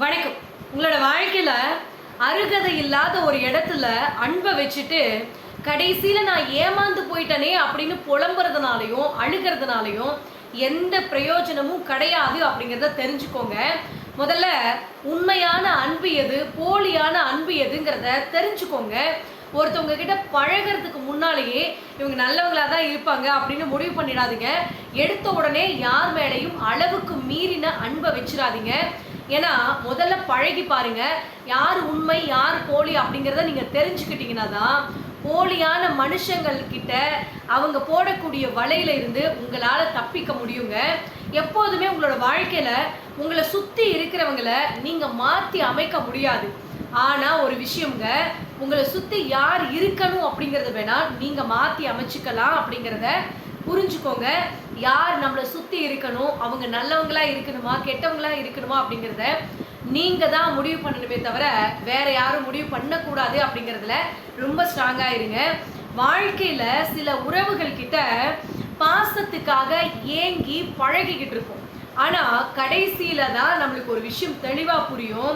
வணக்கம். உங்களோட வாழ்க்கையில் அருகதை இல்லாத ஒரு இடத்துல அன்பை வச்சுட்டு கடைசியில் நான் ஏமாந்து போயிட்டனே அப்படின்னு புலம்புறதுனாலையும் அழுகிறதுனாலையும் எந்த பிரயோஜனமும் கிடையாது அப்படிங்கிறத தெரிஞ்சுக்கோங்க. முதல்ல உண்மையான அன்பு எது போலியான அன்பு எதுங்கிறத தெரிஞ்சுக்கோங்க. ஒருத்தவங்க கிட்ட பழகிறதுக்கு முன்னாலேயே இவங்க நல்லவங்களா தான் இருப்பாங்க அப்படின்னு முடிவு பண்ணிடாதீங்க. எடுத்த உடனே யார் மேலேயும் அளவுக்கு மீறின அன்பை வச்சிடாதீங்க. ஏன்னா முதல்ல பழகி பாருங்க யார் உண்மை யார் போலி அப்படிங்கிறத நீங்க தெரிஞ்சுக்கிட்டீங்கன்னா தான் போலியான மனுஷங்கள் கிட்ட அவங்க போடக்கூடிய வலையில இருந்து உங்களால தப்பிக்க முடியுங்க. எப்போதுமே உங்களோட வாழ்க்கையில உங்களை சுத்தி இருக்கிறவங்கள நீங்க மாத்தி அமைக்க முடியாது. ஆனா ஒரு விஷயம்ங்க உங்களை சுத்தி யார் இருக்கணும் அப்படிங்கறத வேணா நீங்க மாத்தி அமைச்சுக்கலாம் அப்படிங்கிறத புரிஞ்சுக்கோங்க. யார் நம்மளை சுத்தி இருக்கணும் அவங்க நல்லவங்களா இருக்கணுமா கெட்டவங்களா இருக்கணுமா அப்படிங்கிறத நீங்க தான் முடிவு பண்ணணுமே தவிர வேற யாரும் முடிவு பண்ணக்கூடாது அப்படிங்கறதுல ரொம்ப ஸ்ட்ராங்கா இருங்க. வாழ்க்கையில சில உறவுகள் கிட்ட பாசத்துக்காக ஏங்கி பழகிக்கிட்டு இருப்போம் ஆனா கடைசியில தான் நம்மளுக்கு ஒரு விஷயம் தெளிவா புரியும்.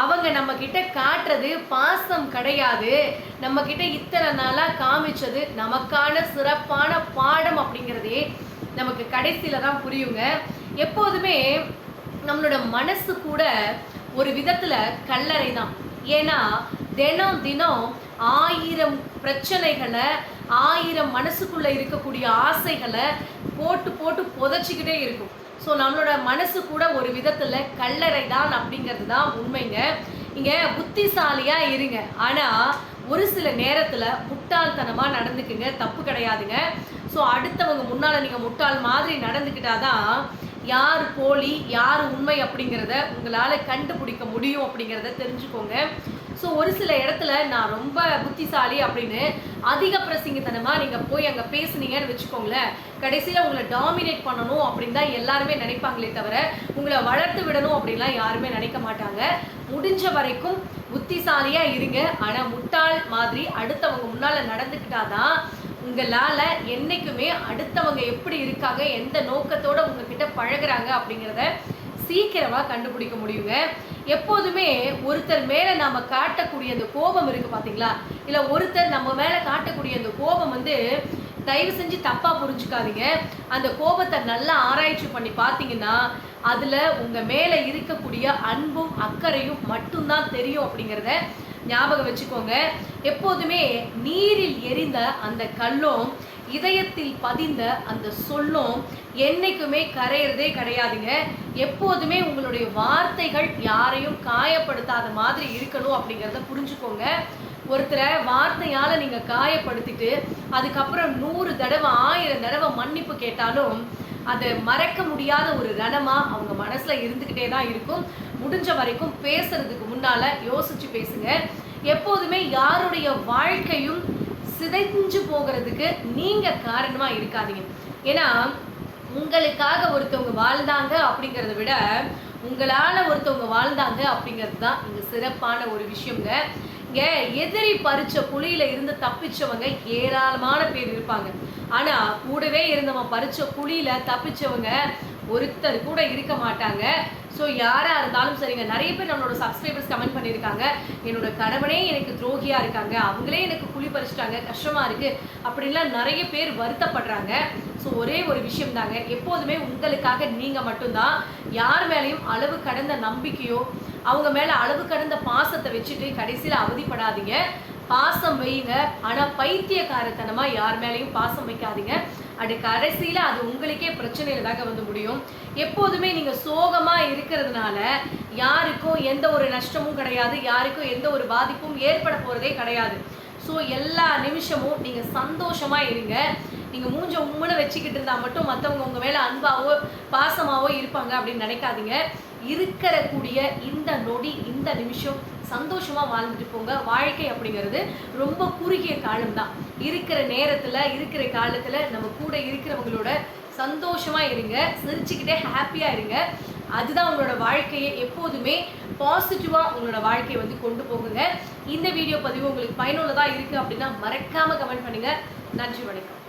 அவங்க நம்ம கிட்ட காட்டுறது பாசம் கிடையாது. நம்ம கிட்ட இத்தனை நாளா காமிச்சது நமக்கான சிறப்பான பாடம் அப்படிங்கிறதே நமக்கு கடைசியில தான் புரியுங்க. எப்போதுமே நம்மளோட மனசு கூட ஒரு விதத்துல கல்லறை தான். ஏன்னா தினம் தினம் ஆயிரம் பிரச்சனைகளை ஆயிரம் மனசுக்குள்ள இருக்கக்கூடிய ஆசைகளை போட்டு போட்டு புதைச்சிக்கிட்டே இருக்கும். ஸோ நம்மளோட மனசு கூட ஒரு விதத்தில் கல்லறை தான் அப்படிங்கிறது தான் உண்மைங்க. இங்கே புத்திசாலியாக இருங்க. ஆனால் ஒரு சில நேரத்தில் முட்டாள்தனமாக நடந்துக்குங்க. தப்பு கிடையாதுங்க. ஸோ அடுத்தவங்க முன்னால் நீங்கள் முட்டாள் மாதிரி நடந்துக்கிட்டாதான் யார் போலி யார் உண்மை அப்படிங்கிறத உங்களால் கண்டுபிடிக்க முடியும் அப்படிங்கிறத தெரிஞ்சுக்கோங்க. ஸோ ஒரு சில இடத்துல நான் ரொம்ப புத்திசாலி அப்படின்னு அதிக பிரசிங்கத்தனமாக நீங்கள் போய் அங்கே பேசுனீங்கன்னு வச்சுக்கோங்களேன். கடைசியில் உங்களை டாமினேட் பண்ணணும் அப்படின்னு தான் எல்லாருமே நினைப்பாங்களே தவிர உங்களை வளர்த்து விடணும் அப்படின்லாம் யாருமே நினைக்க மாட்டாங்க. முடிஞ்ச வரைக்கும் புத்திசாலியாக இருங்க. ஆனால் முட்டாள் மாதிரி அடுத்தவங்க முன்னால நடந்துக்கிட்டாதான் உங்களால் என்றைக்குமே அடுத்தவங்க எப்படி இருக்காங்க எந்த நோக்கத்தோடு உங்ககிட்ட பழகுறாங்க அப்படிங்கிறத சீக்கிரமாக கண்டுபிடிக்க முடியுங்க. எப்போதுமே ஒருத்தர் மேல நாம காட்டக்கூடிய அந்த கோபம் இருக்கு பாத்தீங்களா? இல்ல ஒருத்தர் நம்ம மேல காட்டக்கூடிய அந்த கோபம் வந்து தயவு செஞ்சு தப்பா புரிஞ்சுக்காதீங்க. அந்த கோபத்தை நல்லா ஆராய்ச்சி பண்ணி பார்த்தீங்கன்னா அதுல உங்க மேல இருக்கக்கூடிய அன்பும் அக்கறையும் மட்டும்தான் தெரியும் அப்படிங்கிறத ஞாபகம் வச்சுக்கோங்க. எப்போதுமே நீரில் எரிந்த அந்த கல்லும் இதயத்தில் பதிந்த அந்த சொல்லும் என்னைக்குமே கரையிறதே கிடையாதுங்க. எப்போதுமே உங்களுடைய வார்த்தைகள் யாரையும் காயப்படுத்தாத மாதிரி இருக்கணும் அப்படிங்கிறத புரிஞ்சுக்கோங்க. ஒருத்தரை வார்த்தையால் நீங்கள் காயப்படுத்திட்டு அதுக்கப்புறம் நூறு தடவை ஆயிரம் தடவை மன்னிப்பு கேட்டாலும் அதை மறக்க முடியாத ஒரு ரணமாக அவங்க மனசில் இருந்துக்கிட்டே தான் இருக்கும். முடிஞ்ச வரைக்கும் பேசுறதுக்கு முன்னால் யோசிச்சு பேசுங்க. எப்போதுமே யாருடைய வாழ்க்கையும் சிதைஞ்சு போகிறதுக்கு நீங்க காரணமா இருக்காதீங்க. ஏன்னா உங்களுக்காக ஒருத்தவங்க வாழ்ந்தாங்க அப்படிங்கிறத விட உங்களால ஒருத்தவங்க வாழ்ந்தாங்க அப்படிங்கிறது தான் இங்கே சிறப்பான ஒரு விஷயங்க இங்க எதிரி பறிச்ச குழியில இருந்து தப்பிச்சவங்க ஏராளமான பேர் இருப்பாங்க. ஆனா கூடவே இருந்தவன் பறிச்ச குழியில தப்பிச்சவங்க ஒருத்தர் கூட இருக்க மாட்டாங்க. ஸோ யாராக இருந்தாலும் சரிங்க. நிறைய பேர் நம்மளோட சப்ஸ்கிரைபர்ஸ் கமெண்ட் பண்ணியிருக்காங்க. என்னோட கணவனே எனக்கு துரோகியாக இருக்காங்க. அவங்களே எனக்கு குழி பறிச்சிட்டாங்க. கஷ்டமாக இருக்குது அப்படின்லாம் நிறைய பேர் வருத்தப்படுறாங்க. ஸோ ஒரே ஒரு விஷயம் தாங்க எப்போதுமே உங்களுக்காக நீங்கள் மட்டும்தான் யார் மேலேயும் அளவு கடந்த நம்பிக்கையோ அவங்க மேலே அளவு கடந்த பாசத்தை வச்சுட்டு கடைசியில் அவதிப்படாதீங்க. பாசம் வையுங்க ஆனால் பைத்தியக்காரத்தனமாக யார் மேலேயும் பாசம் வைக்காதீங்க. அது கடைசியில் அது உங்களுக்கே பிரச்சனையில் தாங்க வந்து முடியும். எப்போதுமே நீங்கள் சோகமாக இருக்கிறதுனால யாருக்கும் எந்த ஒரு நஷ்டமும் கிடையாது. யாருக்கும் எந்த ஒரு பாதிப்பும் ஏற்பட போகிறதே கிடையாது. ஸோ எல்லா நிமிஷமும் நீங்கள் சந்தோஷமாக இருங்க. நீங்கள் மூஞ்ச உம்முன்னு வச்சுக்கிட்டு இருந்தால் மட்டும் மற்றவங்க உங்கள் மேலே அன்பாவோ பாசமாவோ இருப்பாங்க அப்படின்னு நினைக்காதீங்க. இருக்கிற கூடிய இந்த நொடி இந்த நிமிஷம் சந்தோஷமாக வாழ்ந்துட்டு போங்க. வாழ்க்கை அப்படிங்கிறது ரொம்ப குறுகிய காலம்தான். இருக்கிற நேரத்தில் இருக்கிற காலத்தில் நம்ம கூட இருக்கிறவங்களோட சந்தோஷமாக இருங்க. சிரிச்சுக்கிட்டே ஹாப்பியாக இருங்க. அதுதான் உங்களோட வாழ்க்கையை எப்போதுமே பாசிட்டிவாக உங்களோட வாழ்க்கையை வந்து கொண்டு போகுங்க. இந்த வீடியோ பதிவு உங்களுக்கு பயனுள்ளதாக இருக்குது அப்படின்னா மறக்காமல் கமெண்ட் பண்ணுங்கள் நன்றி வணக்கம்.